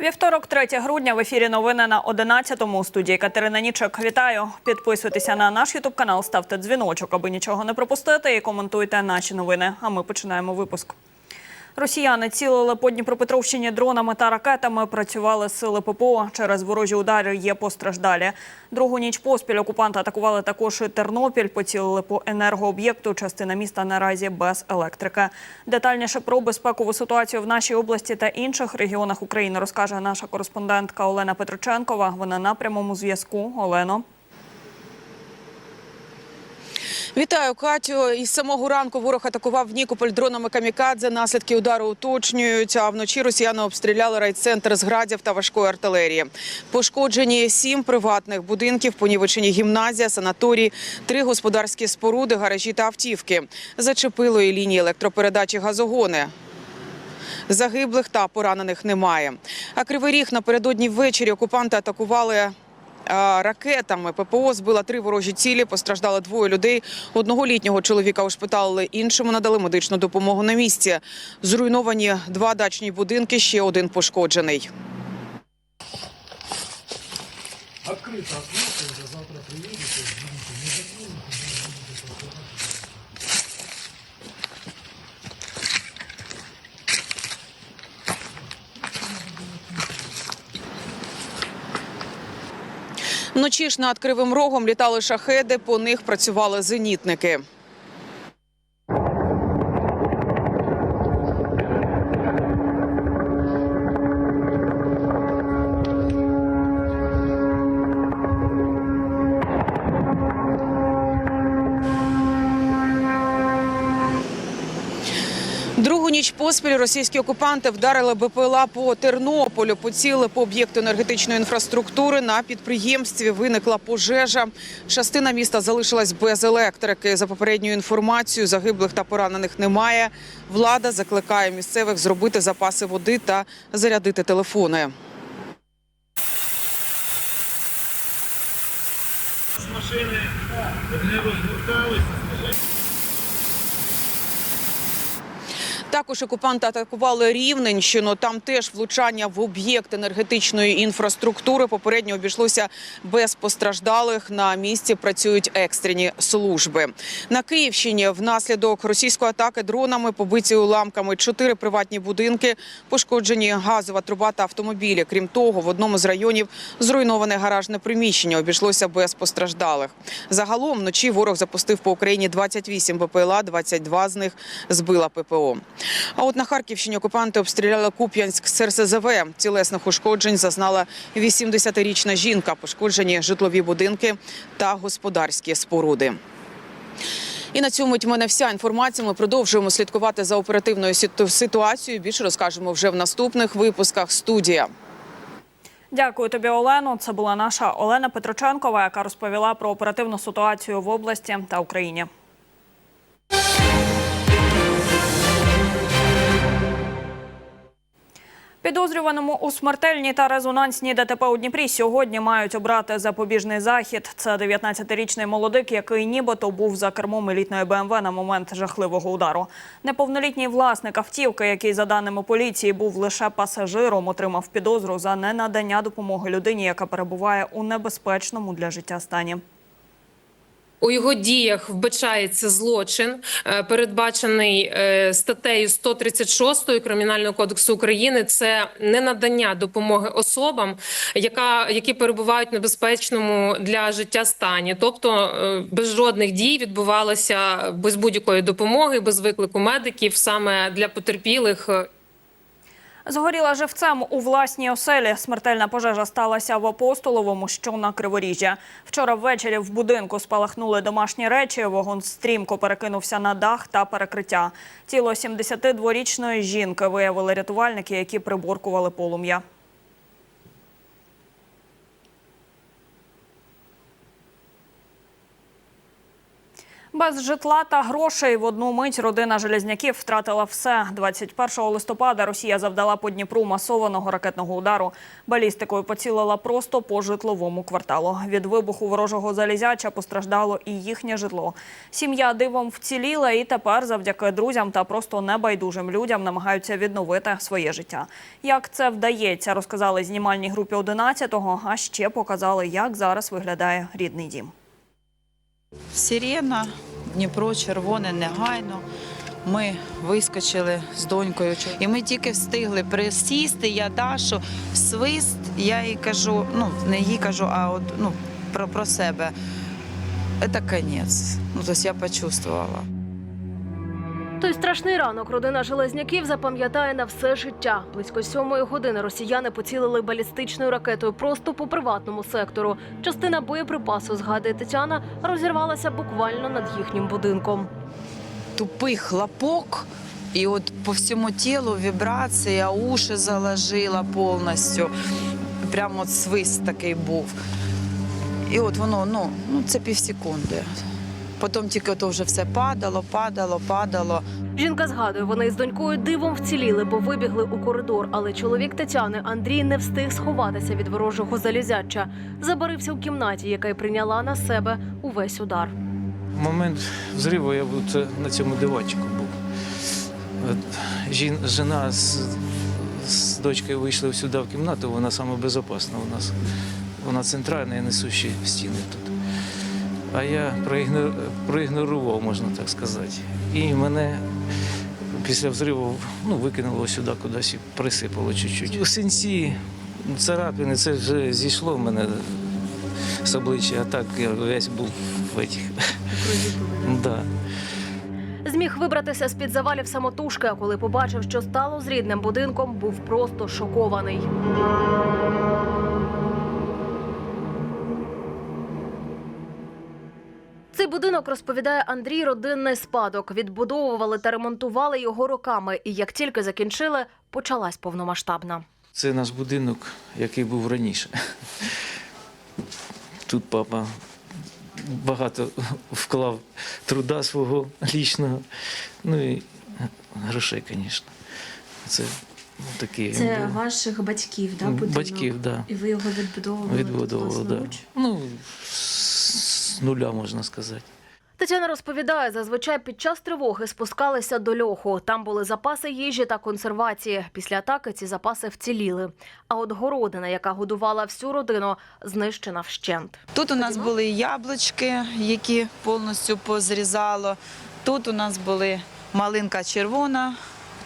Вівторок, 3 грудня, в ефірі новини на 11-му. У студії Катерина Нічок. Вітаю. Підписуйтеся на наш ютуб канал, ставте дзвіночок, аби нічого не пропустити, і коментуйте наші новини. А ми починаємо випуск. Росіяни цілили по Дніпропетровщині дронами та ракетами. Працювали сили ППО. Через ворожі удари є постраждалі. Другу ніч поспіль окупанти атакували також і Тернопіль. Поцілили по енергооб'єкту. Частина міста наразі без електрики. Детальніше про безпекову ситуацію в нашій області та інших регіонах України розкаже наша кореспондентка Олена Петроченкова. Вона на прямому зв'язку. Олено. Вітаю, Катю. Із самого ранку ворог атакував Нікополь дронами камікадзе. Наслідки удару уточнюють. А вночі росіяни обстріляли райцентр з градів та важкої артилерії. Пошкоджені сім приватних будинків, понівечені гімназія, санаторій, три господарські споруди, гаражі та автівки. Зачепило і лінії електропередачі газогони. Загиблих та поранених немає. А Кривий Ріг напередодні ввечері окупанти атакували ракетами. ППО збила три ворожі цілі. Постраждали двоє людей. Одного літнього чоловіка ушпиталили, іншому надали медичну допомогу на місці. Зруйновані два дачні будинки, ще один пошкоджений. Открыто окно, уже завтра приедете, не закрыли, Вночі ж над Кривим Рогом літали шахеди, по них працювали зенітники. Поспіль російські окупанти вдарили БПЛА по Тернополю, поцілили по об'єкту енергетичної інфраструктури. На підприємстві виникла пожежа. Частина міста залишилась без електрики. За попередньою інформацією, загиблих та поранених немає. Влада закликає місцевих зробити запаси води та зарядити телефони. машини не розгорталися. Також окупанти атакували Рівненщину. Там теж влучання в об'єкт енергетичної інфраструктури. Попередньо обійшлося без постраждалих. На місці працюють екстрені служби. На Київщині внаслідок російської атаки дронами побиті уламками чотири приватні будинки, пошкоджені газова труба та автомобілі. Крім того, в одному з районів зруйноване гаражне приміщення. Обійшлося без постраждалих. Загалом вночі ворог запустив по Україні 28 БПЛА, 22 з них збила ППО. А от на Харківщині окупанти обстріляли Куп'янськ з РСЗВ. Тілесних ушкоджень зазнала 80-річна жінка, пошкоджені житлові будинки та господарські споруди. І на цьому в мене вся інформація. Ми продовжуємо слідкувати за оперативною ситуацією. Більше розкажемо вже в наступних випусках. Студія. Дякую тобі, Олено. Це була наша Олена Петроченкова, яка розповіла про оперативну ситуацію в області та Україні. Підозрюваному у смертельній та резонансній ДТП у Дніпрі сьогодні мають обрати запобіжний захід. Це 19-річний молодик, який нібито був за кермом елітної БМВ на момент жахливого удару. Неповнолітній власник автівки, який за даними поліції був лише пасажиром, отримав підозру за ненадання допомоги людині, яка перебуває у небезпечному для життя стані. У його діях вбачається злочин, е, передбачений е, статтею 136 Кримінального кодексу України. Це ненадання допомоги особам, яка які перебувають в небезпечному для життя стані, тобто е, без жодних дій відбувалося без будь-якої допомоги, без виклику медиків, саме для потерпілих Згоріла живцем у власній оселі. Смертельна пожежа сталася в Апостоловому, що на Криворіжжя. Вчора ввечері в будинку спалахнули домашні речі. Вогонь стрімко перекинувся на дах та перекриття. Тіло 72-річної жінки виявили рятувальники, які приборкували полум'я. Без житла та грошей в одну мить родина Железняків втратила все. 21 листопада Росія завдала по Дніпру масованого ракетного удару. Балістикою поцілила просто по житловому кварталу. Від вибуху ворожого залізяча постраждало і їхнє житло. Сім'я дивом вціліла і тепер завдяки друзям та просто небайдужим людям намагаються відновити своє життя. Як це вдається, розказали знімальній групі 11-го, а ще показали, як зараз виглядає рідний дім. Сирена, Дніпро, червоне, негайно. Ми вискочили з донькою. І ми тільки встигли присісти. Я Дашу, свист, я їй кажу, ну не їй кажу, а от ну, про, про себе. Це кінець. Ну, тобто я почувствувала. Той страшний ранок родина Железняків запам'ятає на все життя. Близько сьомої години росіяни поцілили балістичною ракетою просто по приватному сектору. Частина боєприпасу, згадує Тетяна, розірвалася буквально над їхнім будинком. Тупий хлопок, і от по всьому тілу вібрація, уші заложила повністю. Прямо от свист такий був. І от воно, ну, ну це півсекунди. Потім тільки то вже все падало, падало, падало. Жінка згадує, вони із донькою дивом вціліли, бо вибігли у коридор. Але чоловік Тетяни Андрій не встиг сховатися від ворожого залізяча. Забарився у кімнаті, яка й прийняла на себе увесь удар. В момент взриву я був на цьому диванчику був. Жін, жена з, з дочкою вийшли сюди в кімнату, вона саме безпечна у нас. Вона центральна і несущі стіни тут. А я проігнорував, можна так сказати. І мене після взриву ну, викинуло сюди кудись і присипало чуть-чуть. У синці царапини, це вже зійшло в мене з обличчя, а так я весь був в этих. Да. Зміг вибратися з під завалів самотужки, а коли побачив, що стало з рідним будинком, був просто шокований. Цей будинок розповідає Андрій родинний спадок. Відбудовували та ремонтували його роками. І як тільки закінчили, почалась повномасштабна. Це наш будинок, який був раніше. Тут папа багато вклав труда свого лічного, ну і грошей, звісно. Це ну, такий Це був. ваших батьків, да, будинок? Батьків, да. І ви його відбудовували? Відбудовував, тут да. Ну, з нуля, можна сказати. Тетяна розповідає, зазвичай під час тривоги спускалися до льоху. Там були запаси їжі та консервації. Після атаки ці запаси вціліли. А от городина, яка годувала всю родину, знищена вщент. Тут у нас були яблучки, які повністю позрізало. Тут у нас були малинка червона,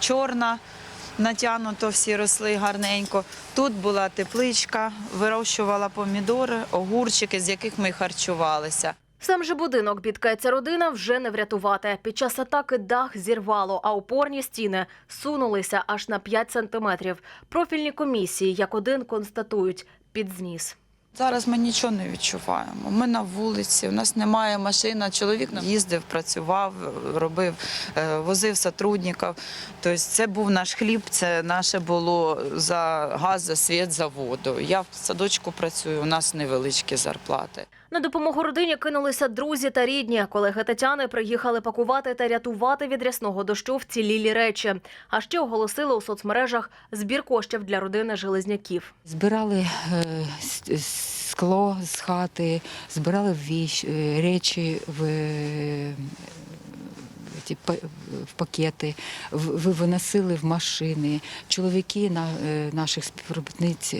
чорна, натягнуто всі росли гарненько. Тут була тепличка, вирощувала помідори, огурчики, з яких ми харчувалися. Сам же будинок бідкається родина вже не врятувати. Під час атаки дах зірвало, а опорні стіни сунулися аж на 5 сантиметрів. Профільні комісії як один констатують під зніс. Зараз ми нічого не відчуваємо. Ми на вулиці, у нас немає машини. Чоловік їздив, працював, робив, е, возив сотрудників. Тобто це був наш хліб, це наше було за газ, за світ, за воду. Я в садочку працюю, у нас невеличкі зарплати. На допомогу родині кинулися друзі та рідні. Колеги Тетяни приїхали пакувати та рятувати від рясного дощу вцілілі речі. А ще оголосили у соцмережах збір коштів для родини Железняків. Збирали е, скло з хати, збирали віщ, е, речі в, е, в пакети, виносили в машини. Чоловіки на, е, наших співробітниць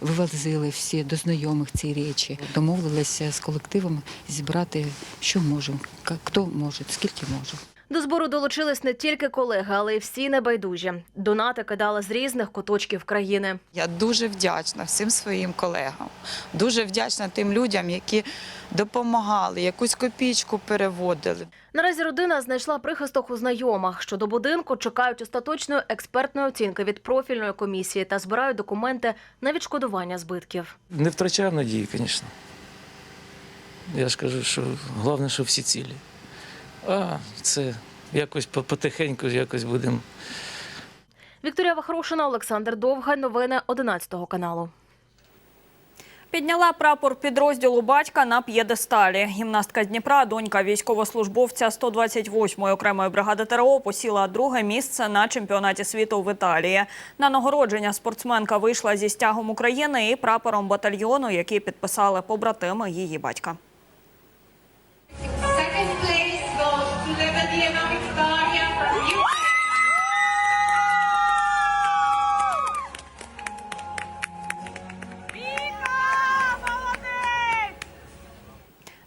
вивозили всі до знайомих ці речі. Домовилися з колективом зібрати, що можемо, хто може, скільки може. До збору долучились не тільки колеги, але й всі небайдужі. Донати кидали з різних куточків країни. Я дуже вдячна всім своїм колегам, дуже вдячна тим людям, які допомагали, якусь копійку переводили. Наразі родина знайшла прихисток у знайомих. Щодо будинку чекають остаточної експертної оцінки від профільної комісії та збирають документи на відшкодування збитків. Не втрачав надії, звісно. Я ж кажу, що головне, що всі цілі. А це якось по- потихеньку, якось будемо Вікторія Вахрушина, Олександр Довгань. Новини 11 каналу. Підняла прапор підрозділу батька на п'єдесталі. Гімнастка з Дніпра, донька військовослужбовця 128-ї окремої бригади ТРО, посіла друге місце на чемпіонаті світу в Італії. На нагородження спортсменка вийшла зі стягом України і прапором батальйону, який підписали побратими її батька.